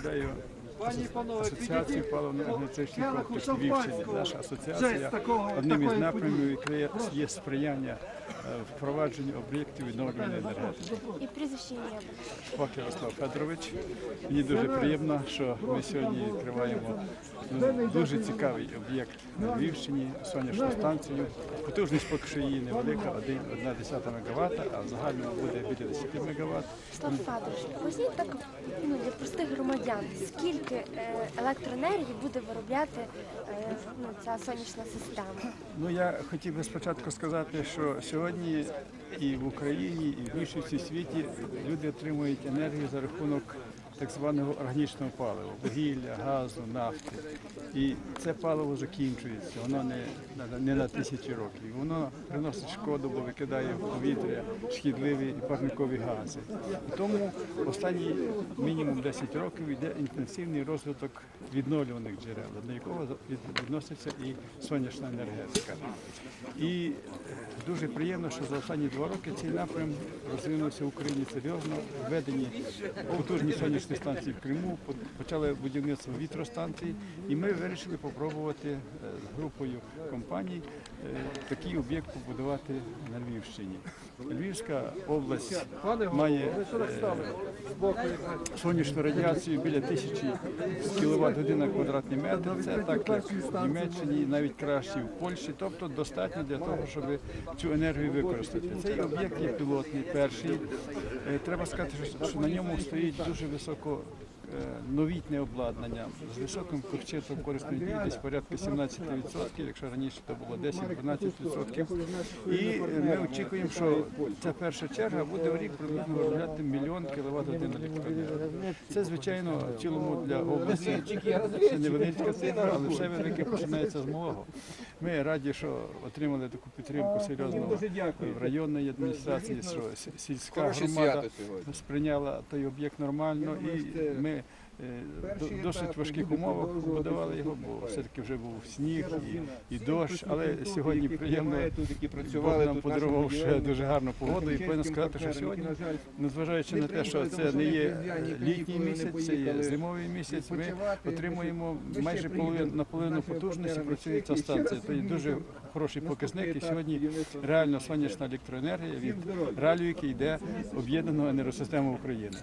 представляю асоціацію паливно-енергетичних комплексів Львівщини. Наша асоціація одним із напрямів є сприяння е, впровадженню об'єктів відновлювальної енергетики. І прізвище ім'я. Шпак Ярослав Федорович. Мені дуже приємно, що ми сьогодні відкриваємо ну, дуже цікавий об'єкт на Львівщині, сонячну станцію. Потужність поки що її невелика, 1,1 МВт, а в загальному буде біля 10 МВт. Слав Федорович, поясніть так ну, для простих громадян, скільки е, електроенергії буде виробляти е, ну, ця сонячна система? Ну я хотів би спочатку сказати, що сьогодні і в Україні, і в більшості світі люди отримують енергію за рахунок так званого органічного палива, вугілля, газу, нафти. І це паливо закінчується, воно не, не на тисячі років. Воно приносить шкоду, бо викидає в повітря шкідливі і парникові гази. І тому останні мінімум 10 років йде інтенсивний розвиток відновлюваних джерел, до якого відноситься і сонячна енергетика. І дуже приємно, що за останні два роки цей напрям розвинувся в Україні серйозно. Введені потужні сонячні станції в Криму, почали будівництво вітростанцій, і ми вирішили спробувати е, з групою компаній е, такий об'єкт побудувати на Львівщині. Львівська область має сонячну радіацію біля тисячі годин на квадратний метр. Це так як в Німеччині, навіть краще в Польщі. Тобто достатньо для того, щоб цю енергію використати. Цей об'єкт є пілотний, перший. Е, Треба сказати, що на ньому стоїть дуже високо. Е, Новітнє обладнання з високим коефіцієнтом корисної дії, десь порядка 17%, якщо раніше то було 10-12%. І е, ми очікуємо, що ця перша черга буде в рік приблизно виробляти мільйон кіловат годин електроенергії. Це, звичайно, в цілому для області це невеличка цифра, але все велике починається з малого. Ми раді, що отримали таку підтримку серйозну в районної адміністрації, що сільська громада сприйняла той об'єкт нормально, і ми досить важких умовах побудували його, бо все-таки вже був сніг і, і дощ, але сьогодні приємно. Бог нам подарував ще дуже гарну погоду і повинен сказати, що сьогодні, незважаючи на те, що це не є літній місяць, це є зимовий місяць, ми отримуємо майже половину, наполовину потужності працює ця станція. Це дуже хороший показник. І сьогодні реально сонячна електроенергія від ралю, який йде об'єднаного енергосистеми України.